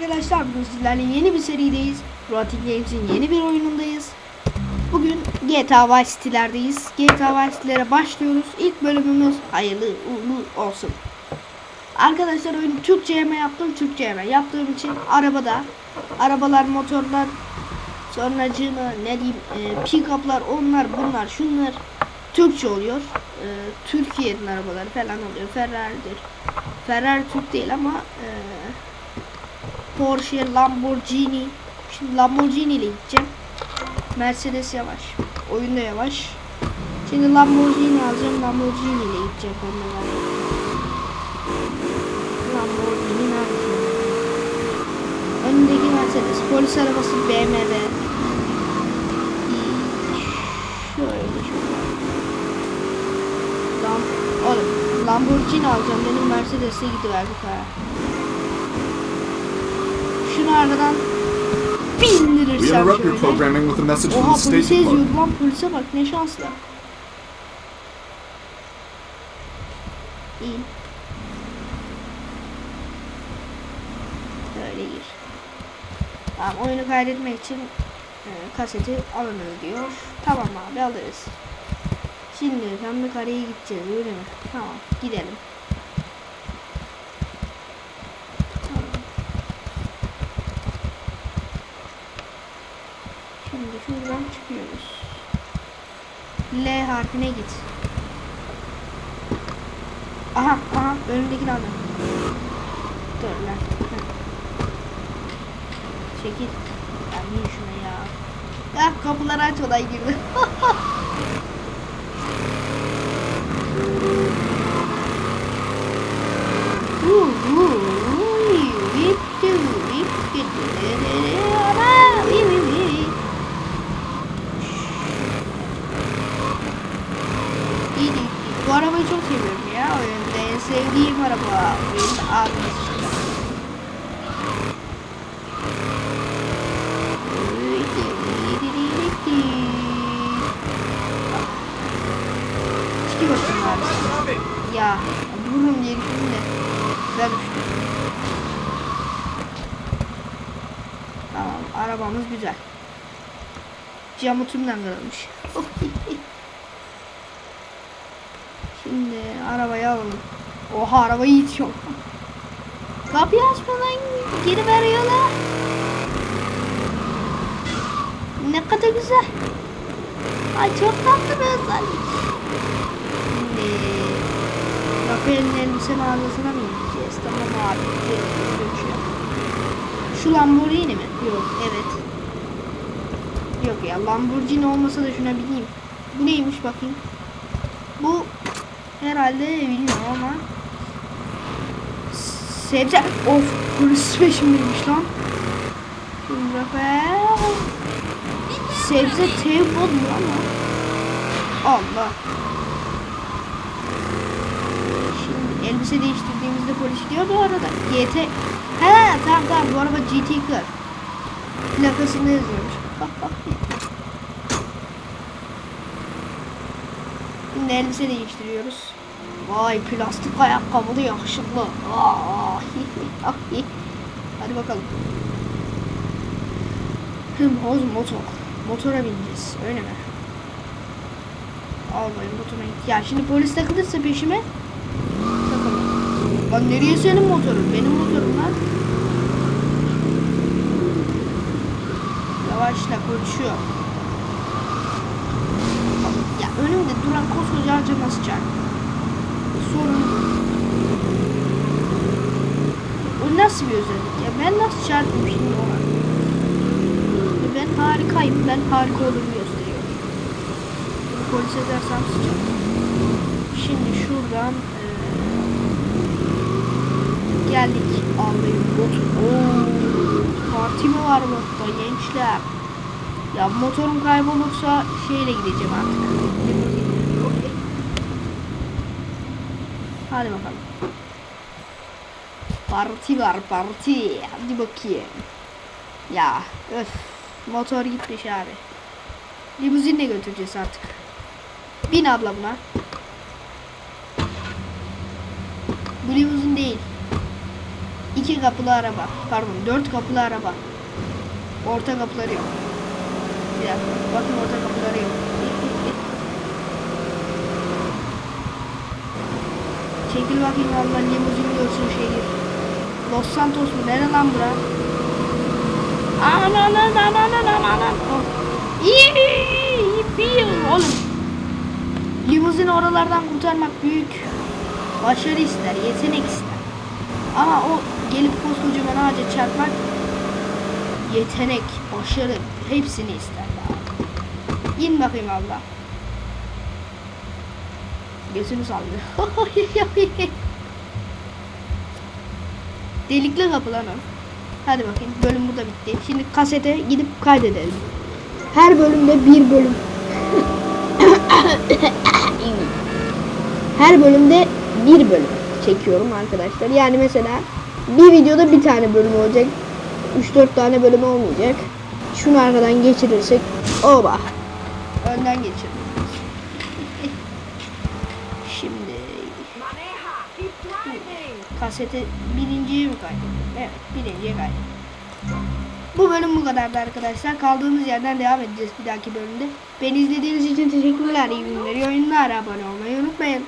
arkadaşlar bugün sizlerle yeni bir serideyiz. Robotic Games'in yeni bir oyunundayız. Bugün GTA Vice City'lerdeyiz. GTA Vice City'lere başlıyoruz. İlk bölümümüz hayırlı uğurlu olsun. Arkadaşlar oyunu Türkçe'ye mi yaptım? Türkçe'ye mi? Yaptığım için arabada arabalar, motorlar sonracığıma ne diyeyim e, pick-up'lar onlar bunlar şunlar Türkçe oluyor. E, Türkiye'nin arabaları falan oluyor. Ferrari'dir. Ferrari Türk değil ama e, Porsche, Lamborghini. Şimdi Lamborghini ile gideceğim. Mercedes yavaş. Oyunda yavaş. Şimdi Lamborghini alacağım. Lamborghini ile gideceğim onunla. Lamborghini nerede? Önündeki Mercedes. Polis arabası BMW. Şöyle. Lam Oğlum Lamborghini alacağım. Benim Mercedes'e gidiverdik ha. Şunu aradan We interrupt your programming with a message from Oha the State polise yazıyor Department. lan polise bak ne şanslı. İyi. Böyle gir. Tamam oyunu kaydetmek için e, kaseti alınır diyor. Tamam abi alırız. Şimdi pembe kareye gideceğiz öyle mi? Tamam gidelim. Tamam. Şimdi şuradan çıkıyoruz. L harfine git. Aha aha önümdekini aldım. Dur lan. Çekil. Ya niye şuna ya? Ya kapıları aç olay girdi. Oyunda ağzına sıçtı. Çıkı bakayım abi. Ya vururum diye düşündüm de. Güzel arabamız güzel. Camı tümden kırılmış. Şimdi arabayı alalım. Oha arabayı itiyor. Kapıyı açmadan geri veriyorlar. Ne kadar güzel. Ay çok tatlı bir özellik. Şimdi Rafael'in elbise mağazasına mı gideceğiz? Tamam abi. görüşüyor. Şu Lamborghini mi? Yok evet. Yok ya Lamborghini olmasa da şuna bineyim. Bu neymiş bakayım. Bu herhalde bilmiyorum ama sebze of polis peşimdeymiş lan. Sebze tev oluyor ama Allah. Şimdi elbise değiştirdiğimizde polis diyor bu arada. GT He tamam tamam bu araba GT kır. Plakasında yazıyormuş. Şimdi elbise değiştiriyoruz. Vay plastik ayakkabılı yakışıklı. Aa. Hadi bakalım. Hım hoz motor. Motora bineceğiz. Öyle mi? Al bayım motoruna git. Ya şimdi polis takılırsa peşime takalım. Lan nereye senin motorun? Benim motorum lan. Yavaşla konuşuyor. Ya önümde duran koskoca ağaca nasıl çarp? Sorun bu. Nasıl bir özellik ya? Ben nasıl çarptım şimdi ona? Ben harikayım. Ben harika olduğumu gösteriyor. Bunu polis edersem sıcak. Şimdi şuradan eee, geldik. Alayım bot. Oo, parti mi var botta gençler? Ya motorum kaybolursa şeyle gideceğim artık. Limuzinle. Okey. Hadi bakalım. Parti var parti. Hadi bakayım. Ya öf. Motor gitmiş abi. Limuzinle götüreceğiz artık. Bin abla buna. Bu limuzin değil. iki kapılı araba. Pardon dört kapılı araba. Orta kapıları yok. Bir dakika. Bakın orta kapıları yok. Çekil bakayım Allah limuzin görsün şehir. Los Santos mu? Nere lan bura? Anan anan anan anan anan. İyi, oğlum. Limuzini oralardan kurtarmak büyük başarı ister, yetenek ister. Ama o gelip koskocaman ağaca çarpmak yetenek, başarı hepsini ister. İn bakayım abla. Gözünü sallıyor. Delikli kapı. Hadi bakayım bölüm burada bitti. Şimdi kasete gidip kaydedelim. Her bölümde bir bölüm. Her bölümde bir bölüm çekiyorum arkadaşlar. Yani mesela bir videoda bir tane bölüm olacak. 3-4 tane bölüm olmayacak. Şunu arkadan geçirirsek oba. Önden geçirdim. Şimdi kasete birinciye mi kaydettim? Evet birinciye kaydettim. Bu bölüm bu kadardı arkadaşlar. Kaldığımız yerden devam edeceğiz bir dahaki bölümde. Beni izlediğiniz için teşekkürler. İyi günler. İyi oyunlar. Abone olmayı unutmayın.